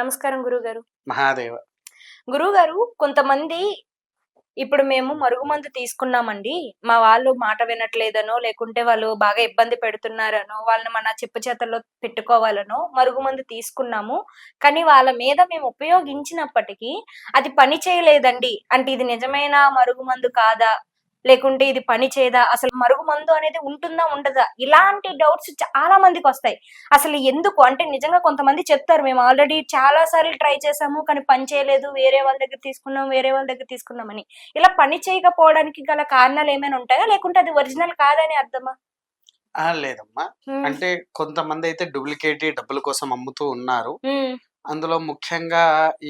నమస్కారం గురుగారు మహాదేవ. గురుగారు కొంతమంది ఇప్పుడు మేము మరుగుమందు తీసుకున్నామండి. మా వాళ్ళు మాట వినట్లేదనో లేకుంటే వాళ్ళు బాగా ఇబ్బంది పెడుతున్నారనో వాళ్ళని మన చెప్పు చేతల్లో పెట్టుకోవాలనో మరుగుమందు తీసుకున్నాము. కానీ వాళ్ళ మీద మేము ఉపయోగించినప్పటికీ అది పని చేయలేదండి. అంటే ఇది నిజమైన మరుగుమందు కాదా లేకుంటే ఇది పని చేయదా? అసలు మరుగుమందు అనేది ఉంటుందా ఉండదా? ఇలాంటి డౌట్స్ చాలా మందికి వస్తాయి. అసలు ఎందుకు? అంటే నిజంగా కొంతమంది చెప్తారు. మేము ఆల్రెడీ చాలా సార్లు ట్రై చేసాము కానీ పని చేయలేదు. వేరే వాళ్ళ దగ్గర తీసుకున్నాం వేరే వాళ్ళ దగ్గర తీసుకున్నామని. ఇలా పని చేయకపోవడానికి గల కారణాలు ఏమైనా ఉంటాయా? లేకుంటే అది ఒరిజినల్ కాదని అర్థమా? లేదమ్మా. అంటే కొంతమంది అయితే డూప్లికేట్ డబ్బుల కోసం అమ్ముతూ ఉన్నారు. అందులో ముఖ్యంగా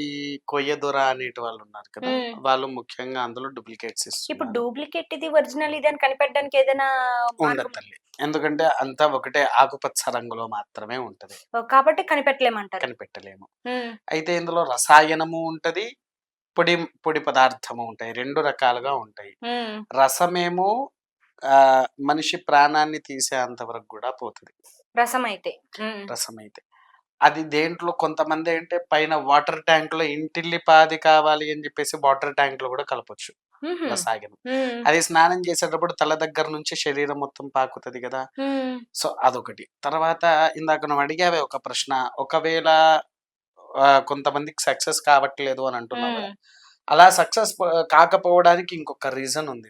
ఈ కొయ్య దొర అనేటి వాళ్ళు ఉన్నారు కదా. వాళ్ళు ముఖ్యంగా అందులో డూప్లికేట్స్ ఇప్పుడు డూప్లికేట్ ఇది ఒరిజినల్ ఇది అని కనిపెట్టడానికి ఏదైనా ఉండదు తల్లి? ఎందుకంటే అంతా ఒకటే ఆకుపచ్చ రంగులో మాత్రమే ఉంటది. కాబట్టి కనిపెట్టలేమంటారు. కనిపెట్టలేము. అయితే ఇందులో రసాయనము ఉంటది పొడి పొడి పదార్థము ఉంటాయి. రెండు రకాలుగా ఉంటాయి. రసమేమో ఆ మనిషి ప్రాణాన్ని తీసేంత వరకు కూడా పోతుంది. రసం అయితే రసం అయితే అది దేంట్లో కొంతమంది అంటే పైన వాటర్ ట్యాంక్లో ఇంటిల్లిపాది కావాలి అని చెప్పేసి వాటర్ ట్యాంక్లో కూడా కలపొచ్చు. ఉమ్, అది స్నానం చేసేటప్పుడు తల దగ్గర నుంచి శరీరం మొత్తం పాకుతుంది కదా. సో అదొకటి. తర్వాత ఇందాక నువ్వు అడిగావే ఒక ప్రశ్న. ఒకవేళ కొంతమందికి సక్సెస్ కావట్లేదు అని అంటున్నావు. అలా సక్సెస్ కాకపోవడానికి ఇంకొక రీజన్ ఉంది.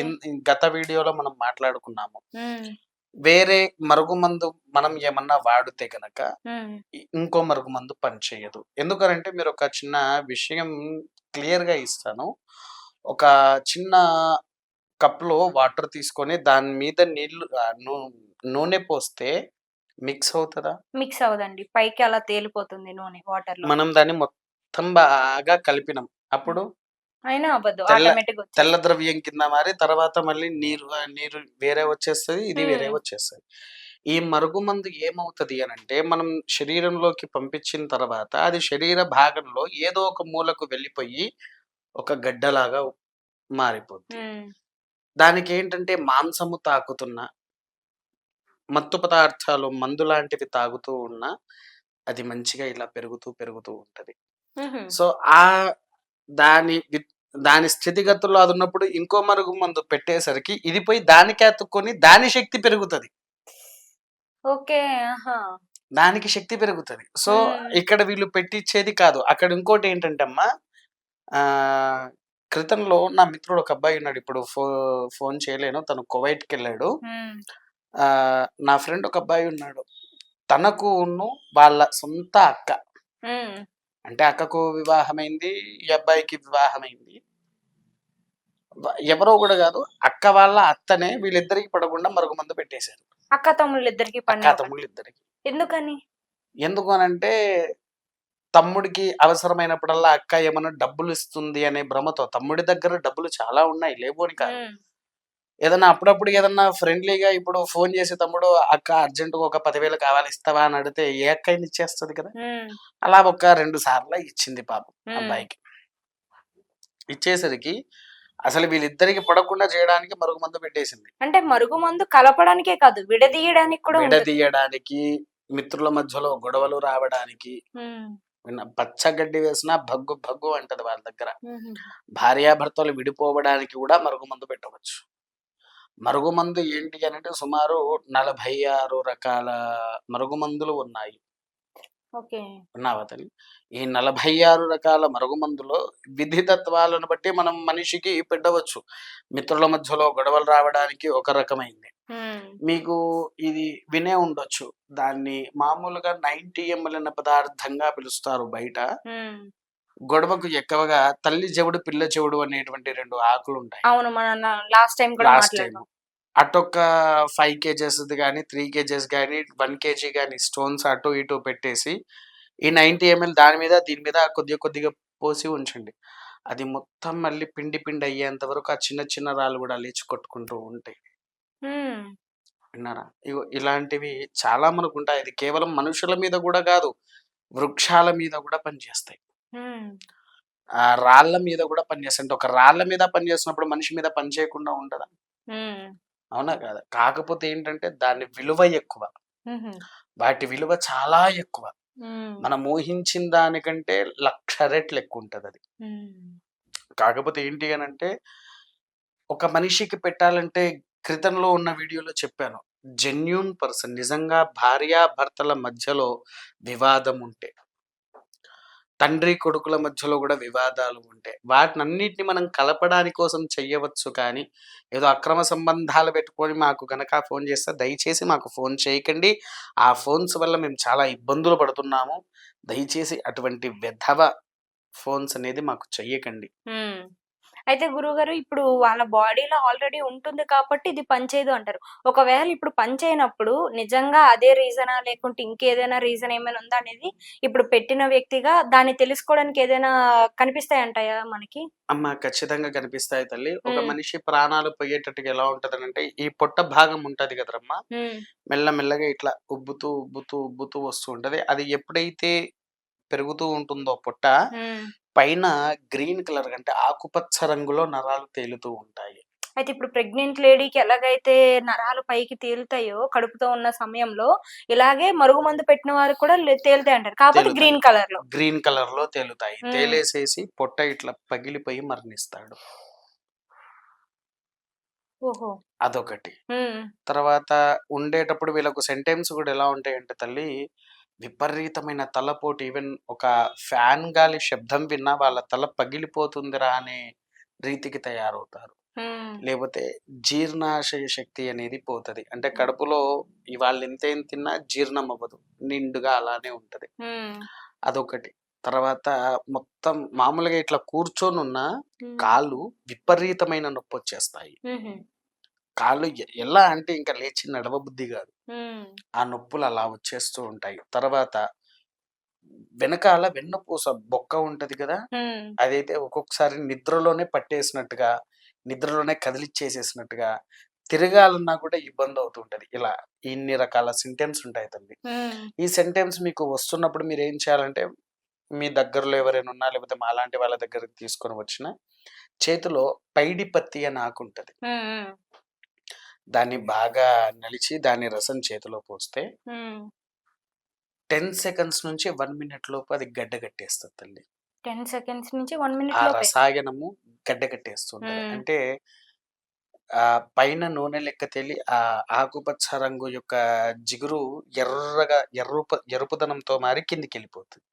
ఏంటండి గత వీడియోలో మనం మాట్లాడుకున్నాము. వేరే మరుగుమందు మనం ఏమన్నా వాడితే గనక ఇంకో మరుగుమందు పనిచేయదు. ఎందుకంటే మీరు ఒక చిన్న విషయం క్లియర్గా ఇస్తాను. ఒక చిన్న కప్లో వాటర్ తీసుకొని దాని మీద నీళ్ళు నూనె పోస్తే మిక్స్ అవుతుందా? మిక్స్ అవ్వదండి. పైకి అలా తేలిపోతుంది నూనె వాటర్ మనం దాన్ని మొత్తం బాగా కలిపినాం. అప్పుడు అయినా అవ్వదు తెల్ల- ఆటోమేటిక్ తెల్ల ద్రవ్యం కింద మారి తర్వాత మళ్ళీ నీరు నీరు వేరే వచ్చేస్తుంది ఇది వేరే. వచ్చేస్తుంది. ఈ మరుగుమందు ఏమవుతుంది అని అంటే మనం శరీరంలోకి పంపించిన తర్వాత అది శరీర భాగంలో ఏదో ఒక మూలకు వెళ్ళిపోయి ఒక గడ్డలాగా మారిపోద్ది. దానికి ఏంటంటే మాంసము తాకుతున్న మత్తు పదార్థాలు మందు లాంటివి తాగుతూ ఉన్నా అది మంచిగా ఇలా పెరుగుతూ పెరుగుతూ ఉంటది. సో ఆ దాని దాని స్థితిగతుల్లో అది ఉన్నప్పుడు ఇంకో మరుగు మందు పెట్టేసరికి ఇది పోయి దానికి అతుక్కొని దాని శక్తి పెరుగుతుంది. ఓకే దానికి శక్తి పెరుగుతుంది. సో. ఇక్కడ వీళ్ళు పెట్టించేది కాదు. అక్కడ ఇంకోటి ఏంటంటే అమ్మా ఆ క్రితంలో నా మిత్రుడు ఒక అబ్బాయి ఉన్నాడు. ఇప్పుడు ఫో ఫోన్ చేయలేను. తను కువైట్కి వెళ్ళాడు నా ఫ్రెండ్ ఒక అబ్బాయి ఉన్నాడు. తనకు వాళ్ళ సొంత అక్క. అంటే అక్కకు వివాహమైంది ఈ అబ్బాయికి వివాహమైంది. ఎవరో కూడా కాదు అక్క వాళ్ళ అత్తనే వీళ్ళిద్దరికి పడకుండా మరొక మందు పెట్టేశారు. అక్క తమ్ముళ్ళు ఇద్దరికి అక్క తమ్ముళ్ళు ఇద్దరికి ఎందుకని? ఎందుకు అనంటే తమ్ముడికి అవసరమైనప్పుడల్లా అక్క ఏమన్నా డబ్బులు ఇస్తుంది అనే భ్రమతో తమ్ముడి దగ్గర డబ్బులు చాలా ఉన్నాయి లేవని కాదు. ఏదన్నా అప్పుడప్పుడు ఏదన్నా ఫ్రెండ్లీగా ఇప్పుడు ఫోన్ చేసి తమ్ముడు అక్క అర్జెంట్ ఒక పదివేలు కావాలి ఇస్తావా? అని అడిగితే ఏ అక్కని ఇచ్చేస్తుంది కదా. అలా ఒక రెండు సార్లు ఇచ్చింది పాపం. అబ్బాయికి. ఇచ్చేసరికి అసలు వీళ్ళిద్దరికి పడకుండా చేయడానికి మరొక మందు పెట్టేసింది. అంటే మరుగు మందు కలపడానికే కాదు విడదీయడానికి కూడా. విడదీయడానికి మిత్రుల మధ్యలో గొడవలు రావడానికి. పచ్చగడ్డి వేసినా భగ్గు భగ్గు అంటది వాళ్ళ దగ్గర. భార్యాభర్తలు విడిపోవడానికి కూడా మరుగు మందు పెట్టవచ్చు. మరుగుమందు ఏంటి అని అంటే సుమారు నలభై ఆరు రకాల మరుగుమందులు ఉన్నాయి. ఓకే. ఉన్నావా తల్లి? ఈ నలభై ఆరు రకాల మరుగుమందులో విధి తత్వాలను బట్టి మనం మనిషికి పెట్టవచ్చు. మిత్రుల మధ్యలో గొడవలు రావడానికి ఒక రకమైంది. మీకు ఇది వినే ఉండొచ్చు. దాన్ని మామూలుగా నైన్టీ ఎంఎల్ అన్న పదార్థంగా పిలుస్తారు బయట. గొడవకు ఎక్కువగా తల్లి చెవుడు పిల్ల చెవుడు అనేటువంటి రెండు ఆకులు ఉంటాయి అవును మన లాస్ట్ టైం కూడా లాస్ట్ టైం మాట్లాడాం అటొక ఫైవ్ కేజెస్ కానీ త్రీ కేజెస్ కానీ వన్ కేజీ కానీ స్టోన్స్ అటు ఇటు పెట్టేసి ఈ నైన్టీ ఎంఎల్ దాని మీద దీని మీద కొద్దిగా కొద్దిగా పోసి ఉంచండి. అది మొత్తం మళ్ళీ పిండి పిండి అయ్యేంత వరకు ఆ చిన్న చిన్న రాళ్ళు కూడా లేచి కొట్టుకుంటూ ఉంటాయి. విన్నారా? ఇగో ఇలాంటివి చాలా మనకు ఉంటాయి ఇది కేవలం మనుషుల మీద కూడా కాదు వృక్షాల మీద కూడా పనిచేస్తాయి. ఆ రాళ్ళ మీద కూడా పనిచేస్తాయి అంటే ఒక రాళ్ళ మీద పనిచేస్తున్నప్పుడు మనిషి మీద పని చేయకుండా ఉండదా అవునా కాదా? కాకపోతే ఏంటంటే దాని విలువ ఎక్కువ. వాటి విలువ చాలా ఎక్కువ. మనం ఊహించిన దానికంటే లక్ష రెట్లు ఎక్కువ ఉంటుంది అది కాకపోతే ఏంటి అని అంటే ఒక మనిషికి పెట్టాలంటే క్రితంలో ఉన్న వీడియోలో చెప్పాను. జెన్యున్ పర్సన్ నిజంగా భార్యాభర్తల మధ్యలో వివాదం ఉంటే. తండ్రి కొడుకుల మధ్యలో కూడా వివాదాలు ఉంటే వాటినన్నిటిని మనం కలపడానికి కోసం చెయ్యవచ్చు కానీ ఏదో అక్రమ సంబంధాలు పెట్టుకొని మాకు కనుక ఫోన్ చేస్తే దయచేసి మాకు ఫోన్ చేయకండి. ఆ ఫోన్స్ వల్ల మేము చాలా ఇబ్బందులు పడుతున్నాము. దయచేసి అటువంటి వెధవ ఫోన్స్ అనేది మాకు చెయ్యకండి. అయితే గురుగారు ఇప్పుడు వాళ్ళ బాడీలో ఆల్రెడీ ఉంటుంది కాబట్టి ఇది పనిచేయదు అంటారు. ఒకవేళ ఇప్పుడు పనిచేయనప్పుడు నిజంగా అదే రీజనా లేకుంటే ఇంకేదైనా రీజన్ ఏమైనా ఉందా అనేది ఇప్పుడు పెట్టిన వ్యక్తిగా దాన్ని తెలుసుకోవడానికి ఏదైనా కనిపిస్తాయి అంటాయా మనకి? అమ్మ ఖచ్చితంగా కనిపిస్తాయి తల్లి. ఒక. మనిషి ప్రాణాలు పోయేటట్టుగా ఎలా ఉంటది అంటే ఈ పొట్ట భాగం ఉంటది కదరమ్మా. ఉమ్, మెల్లమెల్లగా ఇట్లా ఉబ్బుతూ ఉబ్బుతూ ఉబ్బుతూ వస్తూ ఉంటది. అది ఎప్పుడైతే పెరుగుతూ ఉంటుందో పొట్ట. పైన గ్రీన్ కలర్ అంటే ఆకుపచ్చ రంగులో నరాలు తేలుతూ ఉంటాయి. అయితే ఇప్పుడు ప్రెగ్నెంట్ లేడీకి ఎలాగైతే నరాలు పైకి తేలుతాయో కడుపుతో ఉన్న సమయంలో ఇలాగే మరుగు మందు పెట్టిన వారికి కూడా తేలుతాయి అంటారు. కాకపోతే. గ్రీన్ కలర్లో గ్రీన్ కలర్లో తేలుతాయి. తేలేసేసి పొట్ట ఇట్లా పగిలిపోయి మరణిస్తాడు. ఓహో. అదొకటి. తర్వాత ఉండేటప్పుడు వీళ్ళకు సెంటెన్స్ కూడా ఎలా ఉంటాయంటే తల్లి విపరీతమైన తలపోటు. ఈవెన్ ఒక ఫ్యాన్ గాలి శబ్దం విన్నా వాళ్ళ తల పగిలిపోతుందిరా అనే రీతికి తయారవుతారు. లేకపోతే జీర్ణాశయ శక్తి అనేది పోతది. అంటే కడుపులో ఇవాళ ఎంత ఏం తిన్నా జీర్ణం అవ్వదు. నిండుగా అలానే ఉంటది. అదొకటి. తర్వాత మొత్తం మామూలుగా ఇట్లా కూర్చొని ఉన్న ఉమ్, కాళ్ళు విపరీతమైన నొప్పి వచ్చేస్తాయి కాళ్ళు ఎలా అంటే ఇంకా లేచి నడవ బుద్ధి కాదు ఆ నొప్పులు అలా వచ్చేస్తూ ఉంటాయి. తర్వాత వెనకాల వెన్నపూస బొక్క ఉంటది కదా! అదైతే ఒక్కొక్కసారి నిద్రలోనే పట్టేసినట్టుగా నిద్రలోనే కదిలిచ్చేసేసినట్టుగా తిరగాలన్నా కూడా ఇబ్బంది అవుతుంటది ఇలా ఇన్ని రకాల సింటెమ్స్ ఉంటాయి తల్లి. ఈ సెంటెన్స్ మీకు వస్తున్నప్పుడు మీరు ఏం చేయాలంటే మీ దగ్గరలో ఎవరైనా ఉన్నా లేకపోతే మాలాంటి వాళ్ళ దగ్గరికి తీసుకొని వచ్చిన చేతిలో పైడి పత్తి అని ఆకు ఉంటుంది ఉమ్, ఉమ్, దాన్ని బాగా నలిచి దాని రసం చేతిలో పోస్తే. టెన్ సెకండ్స్ నుంచి వన్ మినిట్ లోపు అది గడ్డ కట్టేస్తుంది తల్లి. టెన్ సెకండ్స్ నుంచి వన్ మినిట్ ఆ రసాయనము గడ్డ కట్టేస్తుంటది మ్మ్. అంటే ఆ పైన నూనె లెక్క తేలి ఆ ఆకుపచ్చ రంగు యొక్క జిగురు ఎర్రగా ఎర్రుప ఎరుపుదనంతో మారి కిందికి వెళ్ళిపోతుంది.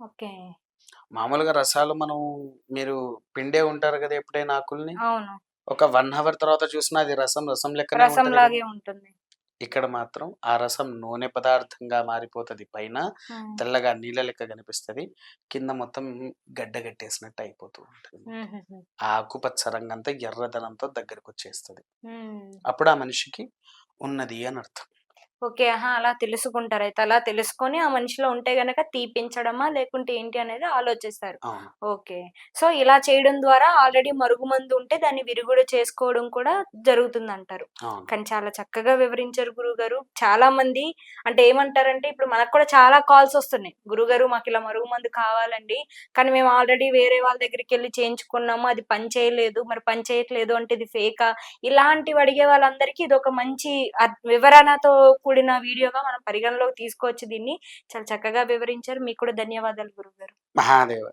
ఓకే. మామూలుగా రసాలు మనం మీరు పిండే ఉంటారు కదా ఎప్పుడైనా ఆకుల్ని? అవును. ఒక వన్ అవర్ తర్వాత చూసినా అది రసం రసం లెక్కనే రసం. లాగే ఉంటుంది. ఇక్కడ మాత్రం ఆ రసం నూనె పదార్థంగా మారిపోతది. పైన తెల్లగా నీళ్ళ లెక్క కనిపిస్తది. కింద మొత్తం గడ్డ కట్టేసినట్టు అయిపోతూ ఉంటుంది. ఆ ఆకుపచ్చ రంగంతా ఎర్రదనంతో దగ్గరకు వచ్చేస్తది. అప్పుడు ఆ మనిషికి ఉన్నది అని అర్థం. ఓకే ఆహా అలా తెలుసుకుంటారు. అయితే అలా తెలుసుకొని ఆ మనిషిలో ఉంటే గనక తీపించడమా లేకుంటే ఏంటి అనేది ఆలోచిస్తారు. అవును. ఓకే. సో ఇలా చేయడం ద్వారా ఆల్రెడీ మరుగుమందు ఉంటే దాన్ని విరుగుడు చేసుకోవడం కూడా జరుగుతుంది అంటారు అవును. కానీ చాలా చక్కగా వివరించారు గురుగారు. చాలా మంది అంటే ఏమంటారంటే ఇప్పుడు మనకు కూడా చాలా కాల్స్ వస్తున్నాయి. గురుగారు మాకు ఇలా మరుగు మందు కావాలండి. కానీ మేము ఆల్రెడీ వేరే వాళ్ళ దగ్గరికి వెళ్ళి చేయించుకున్నాము. అది పని చేయలేదు. మరి పని చేయట్లేదు అంటే ఇది ఫేకా? ఇలాంటివి అడిగే వాళ్ళందరికీ ఇది ఒక మంచి అర్- వివరణతో కూడిన వీడియోగా మనం పరిగణలోకి తీసుకోవచ్చు దీన్ని. చాలా చక్కగా వివరించారు. మీకు కూడా ధన్యవాదాలు గురుగారు మహాదేవ